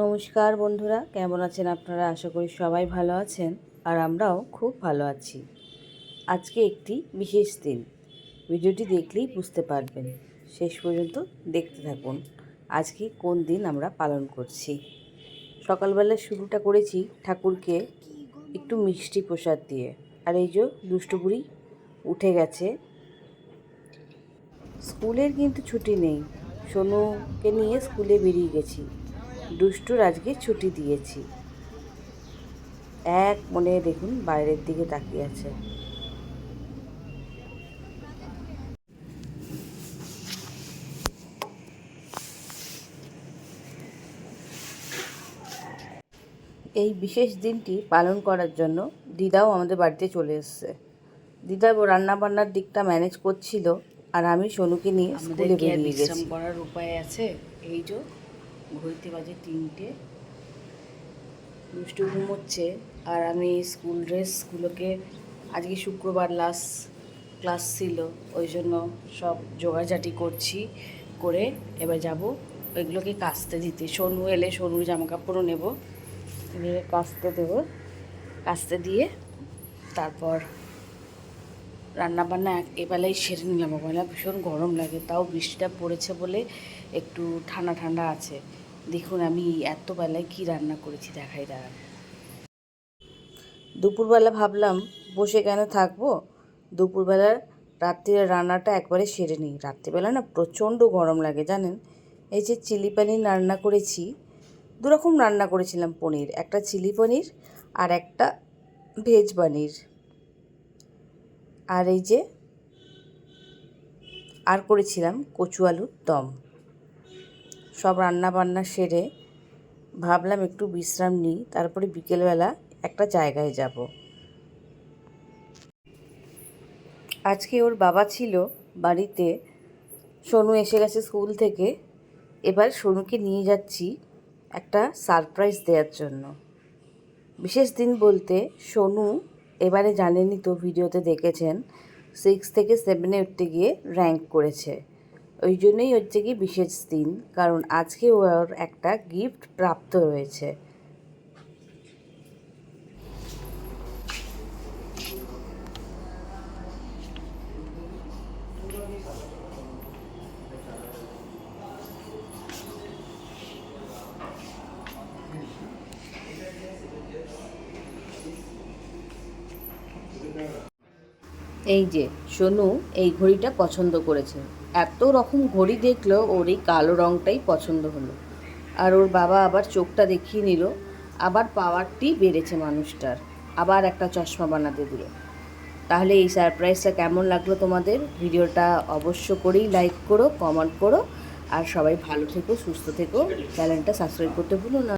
নমস্কার বন্ধুরা, কেমন আছেন আপনারা? আশা করি সবাই ভালো আছেন আর আমরাও খুব ভালো আছি। আজকে একটি বিশেষ দিন। ভিডিওটি দেখলেই বুঝতে পারবেন। শেষ পর্যন্ত দেখতে থাকুন, আজকে কোন দিন আমরা পালন করছি। সকালবেলা শুরুটা করেছি ঠাকুরকে একটু মিষ্টি প্রসাদ দিয়ে। আর এই যে দুষ্টুপুরি উঠে গেছে। স্কুলের কিন্তু ছুটি নেই। সোনুকে নিয়ে স্কুলে বেরিয়ে গেছি। দুষ্টুর আজকে ছুটি দিয়েছি। এক মনে দেখুন বাইরের দিকে তাকিয়ে আছে। এই বিশেষ দিনটি পালন করার জন্য দিদাও আমাদের বাড়িতে চলে এসছে। দিদা রান্না বান্নার দিকটা ম্যানেজ করছিল আর আমি সোনুকে নিয়ে স্কুলে বেরিয়ে গেছি। করার উপায় আছে। এই যে ঘড়িতে বাজে তিনটে। দুষ্টু ঘুমোচ্ছে আর আমি স্কুল ড্রেসগুলোকে আজকে শুক্রবার লাস্ট ক্লাস ছিল, ওই জন্য সব জোগাড়জাটি করছি করে এবার যাব ওইগুলোকে কাচতে দিতে। সোনু এলে সোনুর জামা কাপড়ও নেব। নিয়ে কাচতে দেবো। কাচতে দিয়ে তারপর রান্না বান্না এবেলাই সেরে নিলাম। ওবেলা ভীষণ গরম লাগে, তাও বৃষ্টিটা পড়েছে বলে একটু ঠান্ডা ঠান্ডা আছে। দেখুন আমি এত বেলায় কী রান্না করেছি, দেখাই দাঁড়ান। দুপুরবেলা ভাবলাম, বসে কেন থাকব? দুপুরবেলার রাত্রির রান্নাটা একবারে সেরে নিই। রাত্রিবেলা না প্রচণ্ড গরম লাগে, জানেন? এই যে চিলি পনির রান্না করেছি, দুরকম রান্না করেছিলাম পনির। একটা চিলি পনির আর একটা ভেজ পনির। আর এই যে আর করেছিলাম কচু আলুর দম। সব রান্না বান্না সেরে ভাবলাম একটু বিশ্রাম নিই, তারপরে বিকেলবেলা একটা জায়গায় যাব। আজকে ওর বাবা ছিল বাড়িতে, সোনু এসে গেছে স্কুল থেকে। এবার সোনুকে নিয়ে যাচ্ছি একটা সারপ্রাইজ দেওয়ার জন্য। বিশেষ দিন বলতে সোনু এবারে জানেনই তো ভিডিওতে দেখেছেন সিক্স থেকে সেভেনে উঠতে গিয়ে র্যাঙ্ক করেছে। ওই জন্যই হচ্ছে কি বিশেষ দিন, কারণ আজকে ওর একটা গিফট প্রাপ্ত হয়েছে এই যে, সোনু এই ঘড়িটা পছন্দ করেছে। এত রকম ঘড়ি দেখল ওর এই কালো রঙটাই পছন্দ হলো। আর ওর বাবা আবার চোখটা দেখিয়ে নিল, আবার পাওয়ারটি বেড়েছে মানুষটার, আবার একটা চশমা বানাতে দিল। তাহলে এই সারপ্রাইজটা কেমন লাগল তোমাদের? ভিডিওটা অবশ্য করেই লাইক করো কমেন্ট করো, আর সবাই ভালো থেকো, সুস্থ থেকো, চ্যানেলটা সাবস্ক্রাইব করতে ভুলো না।